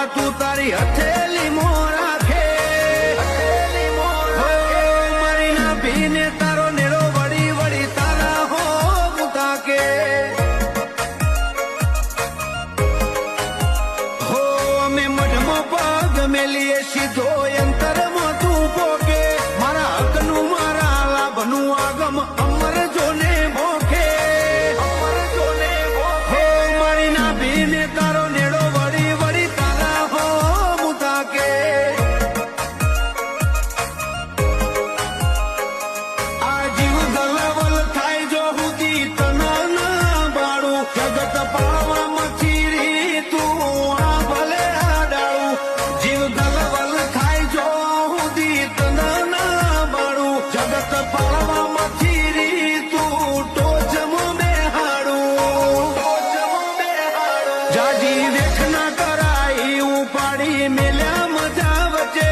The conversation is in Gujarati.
મોરા તું તારી હથેલી મોરા ખે મારી ના ભીને તારો નેડો વળી વળી તારા હો મુતા કે હો, અમે મઢમો પગ મેલીએ સીધો અંતરમાં તું પોકે. મારા હકનું મારા લાભનું આગમ જગત પાવા મચીરી, તું આ ભલે આડાળું જીવ દલાવલ થાય જો ના બાળું. જગત પાવા મચીરી, તું ટોચમો બેહાડું ટોચમો બેહાડું. જાજી વેખ ના કરાઈ, ઉપાડી મેલ્યા મજા વચ્ચે.